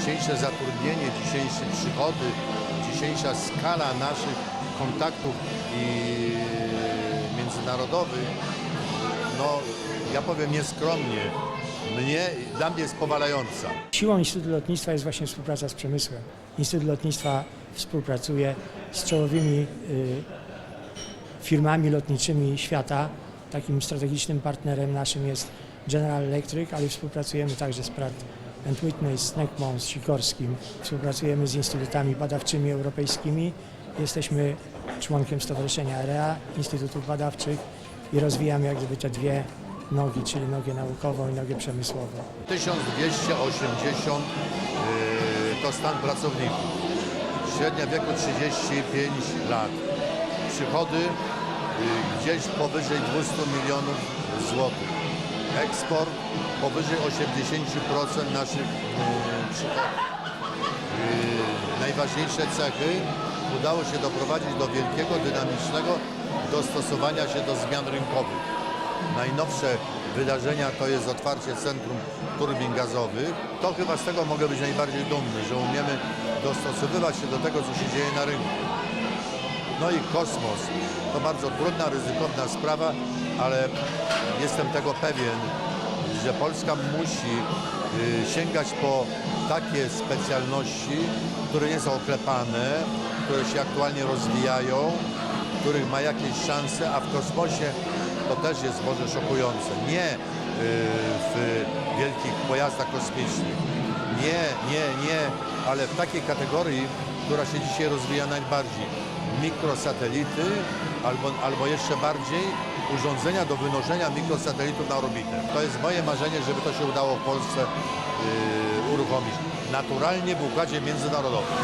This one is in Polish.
dzisiejsze zatrudnienie, dzisiejsze przychody, dzisiejsza skala naszych kontaktów i międzynarodowych, no ja powiem nieskromnie, mnie, dla mnie jest powalająca. Siłą Instytutu Lotnictwa jest właśnie współpraca z przemysłem. Instytut Lotnictwa współpracuje z czołowymi y, firmami lotniczymi świata. Takim strategicznym partnerem naszym jest General Electric, ale współpracujemy także z Pratt Whitney, z Neckmont, z Sikorskim. Współpracujemy z instytutami badawczymi europejskimi. Jesteśmy członkiem Stowarzyszenia AREA, Instytutów Badawczych i rozwijamy jak gdyby te dwie nogi, czyli nogę naukową i nogę przemysłową. 1280 yy, to stan pracowników. Średnia wieku 35 lat. Przychody yy, gdzieś powyżej 200 milionów złotych. Eksport powyżej 80% naszych yy, najważniejsze cechy udało się doprowadzić do wielkiego, dynamicznego dostosowania się do zmian rynkowych. Najnowsze wydarzenia to jest otwarcie Centrum Turbin Gazowych. To chyba z tego mogę być najbardziej dumny, że umiemy dostosowywać się do tego, co się dzieje na rynku. No i kosmos. To bardzo trudna, ryzykowna sprawa, ale jestem tego pewien, że Polska musi y, sięgać po takie specjalności, które nie są oklepane, które się aktualnie rozwijają, których ma jakieś szanse, a w kosmosie to też jest może szokujące. Nie y, w wielkich pojazdach kosmicznych, nie, nie, nie, ale w takiej kategorii, która się dzisiaj rozwija najbardziej. Mikrosatelity albo, albo jeszcze bardziej urządzenia do wynoszenia mikrosatelitów na orbitę. To jest moje marzenie, żeby to się udało w Polsce yy, uruchomić. Naturalnie w układzie międzynarodowym.